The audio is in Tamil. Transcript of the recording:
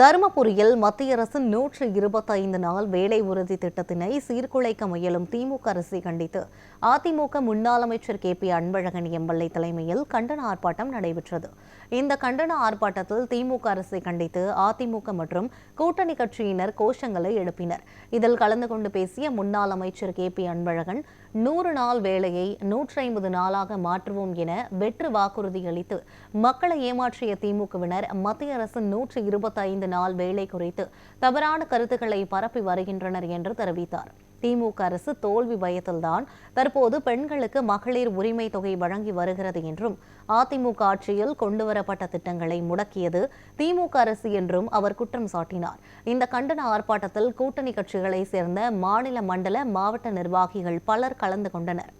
தருமபுரியில் மத்திய அரசின் நூற்று இருபத்தைந்து நாள் வேலை உறுதி திட்டத்தினை சீர்குலைக்க முயலும் திமுக அரசை கண்டித்து அதிமுக முன்னாள் அமைச்சர் கே. பி. அன்பழகன் எம்எல்ஏ தலைமையில் கண்டன ஆர்ப்பாட்டம் நடைபெற்றது. இந்த கண்டன ஆர்ப்பாட்டத்தில் திமுக அரசை கண்டித்து அதிமுக மற்றும் கூட்டணி கட்சியினர் கோஷங்களை எழுப்பினர். இதில் கலந்து கொண்டு பேசிய முன்னாள் அமைச்சர் கே. பி. அன்பழகன் நூறு நாள் வேலையை நூற்றி ஐம்பது நாளாக மாற்றுவோம் என வெற்று வாக்குறுதி அளித்து மக்களை ஏமாற்றிய திமுகவினர் மத்திய அரசின் நூற்று இருபத்தைந்து ஐந்து நாள் வேலை குறித்து தவறான கருத்துக்களை பரப்பி வருகின்றனர் என்று தெரிவித்தார். திமுக அரசு தோல்வி பயத்தில்தான் தற்போது பெண்களுக்கு மகளிர் உரிமை தொகை வழங்கி வருகிறது என்றும் அதிமுக ஆட்சியில் கொண்டுவரப்பட்ட திட்டங்களை முடக்கியது திமுக அரசு என்றும் அவர் குற்றம் சாட்டினார். இந்த கண்டன ஆர்ப்பாட்டத்தில் கூட்டணி கட்சிகளை சேர்ந்த மாநில மண்டல மாவட்ட நிர்வாகிகள் பலர் கலந்து கொண்டனர்.